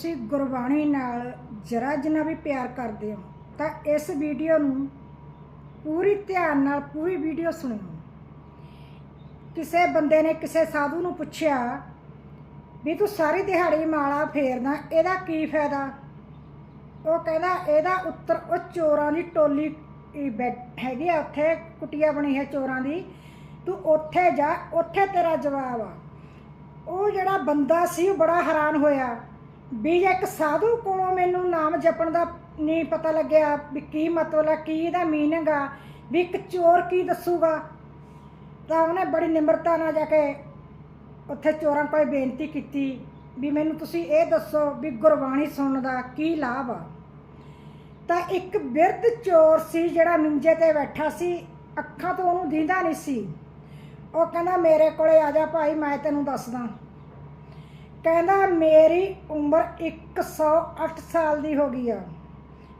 ਤੁਸੀਂ ਗੁਰਬਾਣੀ ਨਾਲ ਜਰਾ ਜਿੰਨਾ ਵੀ ਪਿਆਰ ਕਰਦੇ ਹੋ, ਤਾਂ ਇਸ ਵੀਡੀਓ ਨੂੰ ਪੂਰੀ ਧਿਆਨ ਨਾਲ ਪੂਰੀ ਵੀਡੀਓ ਸੁਣਿਓ। ਕਿਸੇ ਬੰਦੇ ਨੇ ਕਿਸੇ ਸਾਧੂ ਨੂੰ ਪੁੱਛਿਆ ਵੀ ਤੂੰ ਸਾਰੀ ਦਿਹਾੜੀ ਮਾਲਾ ਫੇਰਦਾ, ਇਹਦਾ ਕੀ ਫਾਇਦਾ? ਉਹ ਕਹਿੰਦਾ, ਇਹਦਾ ਉੱਤਰ ਉਹ ਚੋਰਾਂ ਦੀ ਟੋਲੀ ਹੀ ਹੈਗੀ ਆ ਉੱਥੇ, ਕੁਟੀਆ ਬਣੀ ਹੈ ਚੋਰਾਂ ਦੀ। ਤੂੰ ਉੱਥੇ ਜਾ, ਉੱਥੇ ਤੇਰਾ ਜਵਾਬ ਆ। ਉਹ ਜਿਹੜਾ ਬੰਦਾ ਸੀ, ਉਹ ਬੜਾ ਹੈਰਾਨ ਹੋਇਆ। ਵੀ ਜੇ ਇੱਕ ਸਾਧੂ ਕੋਲੋਂ ਮੈਨੂੰ ਨਾਮ ਜਪਣ ਦਾ ਨਹੀਂ ਪਤਾ ਲੱਗਿਆ ਵੀ ਕੀ ਮਤਲਬ ਹੈ ਕੀ ਇਹਦਾ ਮੀਨਿੰਗ ਆ, ਵੀ ਇੱਕ ਚੋਰ ਕੀ ਦੱਸੂਗਾ, ਤਾਂ ਉਹਨੇ ਬੜੀ ਨਿਮਰਤਾ ਨਾਲ ਜਾ ਕੇ ਉੱਥੇ ਚੋਰਾਂ ਕੋਲ ਬੇਨਤੀ ਕੀਤੀ ਵੀ ਮੈਨੂੰ ਤੁਸੀਂ ਇਹ ਦੱਸੋ ਵੀ ਗੁਰਬਾਣੀ ਸੁਣਨ ਦਾ ਕੀ ਲਾਭ ਆ। ਤਾਂ ਇੱਕ ਬਿਰਧ ਚੋਰ ਸੀ ਜਿਹੜਾ ਮਿੰਜੇ ਤੇ ਬੈਠਾ ਸੀ, ਅੱਖਾਂ ਤੋਂ ਉਹਨੂੰ ਦੀਂਦਾ ਨਹੀਂ ਸੀ। ਉਹ ਕਹਿੰਦਾ, ਮੇਰੇ ਕੋਲੇ ਆ ਜਾ ਭਾਈ, ਮੈਂ ਤੈਨੂੰ ਦੱਸਦਾ। ਕਹਿੰਦਾ ਮੇਰੀ ਉਮਰ 108 ਸਾਲ ਦੀ ਹੋ ਗਈ ਆ।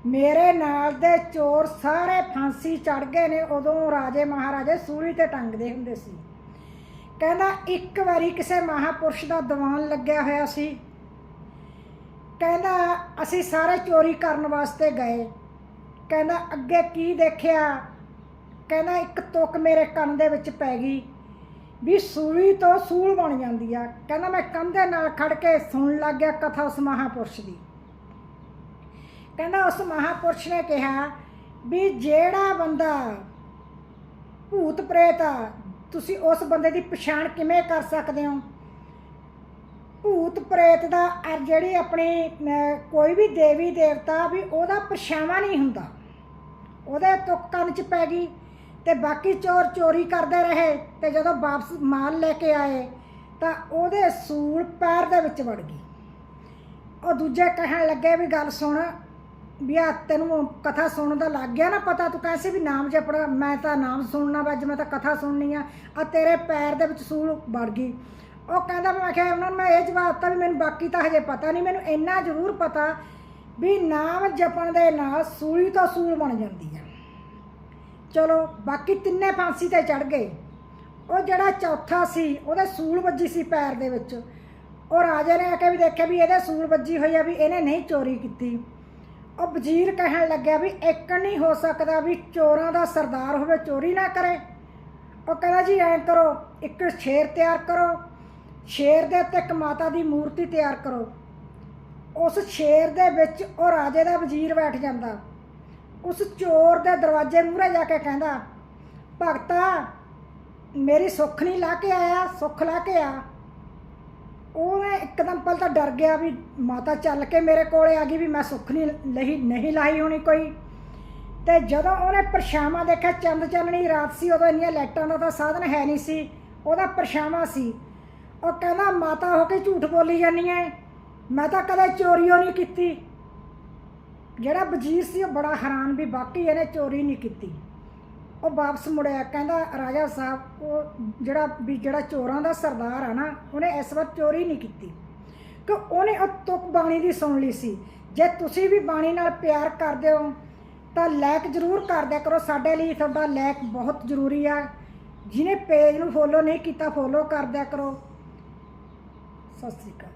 ਮੇਰੇ ਨਾਲ ਦੇ ਚੋਰ ਸਾਰੇ ਫਾਂਸੀ ਚੜ ਗਏ ਨੇ, ਉਦੋਂ ਰਾਜੇ ਮਹਾਰਾਜੇ ਸੂਲੀ ਤੇ ਟੰਗਦੇ ਹੁੰਦੇ ਸੀ। ਕਹਿੰਦਾ ਇੱਕ ਵਾਰੀ ਕਿਸੇ ਮਹਾਪੁਰਸ਼ ਦਾ ਦੀਵਾਨ ਲੱਗਿਆ ਹੋਇਆ ਸੀ। ਕਹਿੰਦਾ ਅਸੀਂ ਸਾਰੇ ਚੋਰੀ ਕਰਨ ਵਾਸਤੇ ਗਏ। ਕਹਿੰਦਾ ਅੱਗੇ ਕੀ ਦੇਖਿਆ? ਕਹਿੰਦਾ ਇੱਕ ਤੁਕ ਮੇਰੇ ਕੰਨ ਦੇ ਵਿੱਚ ਪੈ ਗਈ। ਵੀ ਸੂਲੀ ਤੋਂ ਸੂਲ ਬਣ ਜਾਂਦੀ ਆ। ਕਹਿੰਦਾ ਮੈਂ ਕੰਧੇ ਨਾਲ ਖੜ ਕੇ ਸੁਣਨ ਲੱਗ ਗਿਆ ਕਥਾ ਉਸ ਮਹਾਪੁਰਸ਼ ਦੀ। ਕਹਿੰਦਾ ਉਸ ਮਹਾਪੁਰਸ਼ ਨੇ ਕਿਹਾ ਵੀ ਜਿਹੜਾ ਬੰਦਾ ਭੂਤ ਪ੍ਰੇਤ ਆ, ਤੁਸੀਂ ਉਸ ਬੰਦੇ ਦੀ ਪਛਾਣ ਕਿਵੇਂ ਕਰ ਸਕਦੇ ਹੋ? ਭੂਤ ਪ੍ਰੇਤ ਦਾ ਅਰ ਜਿਹੜੀ ਆਪਣੀ ਕੋਈ ਵੀ ਦੇਵੀ ਦੇਵਤਾ ਵੀ ਉਹਦਾ ਪਛਾਵਾ ਨਹੀਂ ਹੁੰਦਾ। ਉਹਦੇ ਤੋਂ ਕੰਨ 'ਚ ਪੈ ਗਈ। ਤੇ ਬਾਕੀ ਚੋਰ ਚੋਰੀ ਕਰਦੇ ਰਹੇ ਤੇ ਜਦੋਂ ਵਾਪਸ ਮਾਲ ਲੈ ਕੇ ਆਏ ਤਾਂ ਉਹਦੇ ਸੂਲ ਪੈਰ ਦੇ ਵਿੱਚ ਵੜ ਗਈ ਉਹ ਦੂਜੇ ਕਹਿਣ ਲੱਗੇ ਵੀ ਗੱਲ ਸੁਣ, ਵੀ ਆ ਤੈਨੂੰ ਕਥਾ ਸੁਣਨ ਦਾ ਲੱਗ ਗਿਆ ਨਾ ਪਤਾ, ਤੂੰ ਕਹਿੰਦੀ ਵੀ ਨਾਮ ਜਪਣਾ, ਮੈਂ ਤਾਂ ਨਾਮ ਸੁਣਨਾ ਵਾ, ਅੱਜ ਮੈਂ ਤਾਂ ਕਥਾ ਸੁਣਨੀ ਆ ਆ ਤੇਰੇ ਪੈਰ ਦੇ ਵਿੱਚ ਸੂਲ ਵੜ ਗਈ। ਉਹ ਕਹਿੰਦਾ ਮੈਂ ਕਿਹਾ, ਉਹਨਾਂ ਨੂੰ ਮੈਂ ਇਹ ਜਵਾਬ ਦਿੱਤਾ ਵੀ ਮੈਨੂੰ ਬਾਕੀ ਤਾਂ ਹਜੇ ਪਤਾ ਨਹੀਂ, ਮੈਨੂੰ ਇੰਨਾ ਜ਼ਰੂਰ ਪਤਾ ਵੀ ਨਾਮ ਜਪਣ ਦੇ ਨਾਲ ਸੂਲੀ ਤੋਂ ਸੂਲ ਬਣ ਜਾਂਦੀ ਆ। ਚਲੋ, ਬਾਕੀ ਤਿੰਨੇ ਫਾਂਸੀ ਤੇ ਚੜ ਗਏ। ਉਹ ਜਿਹੜਾ ਚੌਥਾ ਸੀ, ਉਹਦੇ ਸੂਲ ਵੱਜੀ ਸੀ ਪੈਰ ਦੇ ਵਿੱਚ। ਉਹ ਰਾਜੇ ਨੇ ਆ ਕੇ ਵੀ ਦੇਖਿਆ ਵੀ ਇਹਦੇ ਸੂਲ ਵੱਜੀ ਹੋਈ ਆ ਵੀ ਇਹਨੇ ਨਹੀਂ ਚੋਰੀ ਕੀਤੀ। ਉਹ ਵਜ਼ੀਰ ਕਹਿਣ ਲੱਗਿਆ ਵੀ ਇੱਕ ਨਹੀਂ ਹੋ ਸਕਦਾ ਵੀ ਚੋਰਾਂ ਦਾ ਸਰਦਾਰ ਹੋਵੇ, ਚੋਰੀ ਨਾ ਕਰੇ। ਉਹ ਕਹਿੰਦਾ ਜੀ, ਐਂ ਕਰੋ, ਇੱਕ ਸ਼ੇਰ ਤਿਆਰ ਕਰੋ। ਸ਼ੇਰ ਦੇ ਉੱਤੇ ਇੱਕ ਮਾਤਾ ਦੀ ਮੂਰਤੀ ਤਿਆਰ ਕਰੋ। ਉਸ ਸ਼ੇਰ ਦੇ ਵਿੱਚ ਉਹ ਰਾਜੇ ਦਾ ਵਜ਼ੀਰ ਬੈਠ ਜਾਂਦਾ। ਉਸ ਚੋਰ ਦੇ ਦਰਵਾਜ਼ੇ ਮੂਹਰੇ ਜਾ ਕੇ ਕਹਿੰਦਾ, ਭਗਤਾ, ਮੇਰੀ ਸੁੱਖ ਨਹੀਂ ਲਾ ਕੇ ਆਇਆ, ਸੁੱਖ ਲਾ ਕੇ ਆ। ਉਹਨੇ ਇੱਕਦਮ ਪਲ ਤਾਂ ਡਰ ਗਿਆ ਵੀ ਮਾਤਾ ਚੱਲ ਕੇ ਮੇਰੇ ਕੋਲੇ ਆ ਗਈ ਵੀ ਮੈਂ ਸੁੱਖ ਨਹੀਂ ਲਈ, ਨਹੀਂ ਲਾਈ ਹੋਣੀ ਕੋਈ। ਤੇ ਜਦੋਂ ਉਹਨੇ ਪਰਛਾਵਾਂ ਦੇਖਿਆ, ਚੰਦ ਚਾਨਣੀ ਰਾਤ ਸੀ, ਉਦੋਂ ਇੰਨੀਆਂ ਲਾਈਟਾਂ ਦਾ ਤਾਂ ਸਾਧਨ ਹੈ ਨਹੀਂ ਸੀ, ਉਹਦਾ ਪਰਛਾਵਾਂ ਸੀ। ਉਹ ਕਹਿੰਦਾ, ਮਾਤਾ ਹੋ ਕੇ ਝੂਠ ਬੋਲੀ ਜਾਂਦੀ ਐ ਮੈਂ ਤਾਂ ਕਦੇ ਚੋਰੀਓ ਨਹੀਂ ਕੀਤੀ। ਜਿਹੜਾ ਵਜ਼ੀਰ ਸੀ ਉਹ ਬੜਾ ਹੈਰਾਨ ਵੀ ਬਾਕੀ ਇਹਨੇ ਚੋਰੀ ਨਹੀਂ ਕੀਤੀ। ਉਹ ਵਾਪਸ ਮੁੜਿਆ ਕਹਿੰਦਾ ਰਾਜਾ ਸਾਹਿਬ, ਉਹ ਜਿਹੜਾ ਵੀ ਜਿਹੜਾ ਚੋਰਾਂ ਦਾ ਸਰਦਾਰ ਆ ਨਾ, ਉਹਨੇ ਇਸ ਵਾਰ ਚੋਰੀ ਨਹੀਂ ਕੀਤੀ। ਕਿ ਉਹਨੇ ਉਹ ਤੁਕ ਬਾਣੀ ਦੀ ਸੁਣ ਲਈ ਸੀ। ਜੇ ਤੁਸੀਂ ਵੀ ਬਾਣੀ ਨਾਲ ਪਿਆਰ ਕਰਦੇ ਹੋ, ਤਾਂ ਲਾਇਕ ਜ਼ਰੂਰ ਕਰ ਦਿਆ ਕਰੋ। ਸਾਡੇ ਲਈ ਤੁਹਾਡਾ ਲਾਇਕ ਬਹੁਤ ਜ਼ਰੂਰੀ ਆ। ਜਿਹਨੇ ਪੇਜ ਨੂੰ ਫੋਲੋ ਨਹੀਂ ਕੀਤਾ, ਫੋਲੋ ਕਰ ਦਿਆ ਕਰੋ। ਸਤਿ ਸ੍ਰੀ ਅਕਾਲ।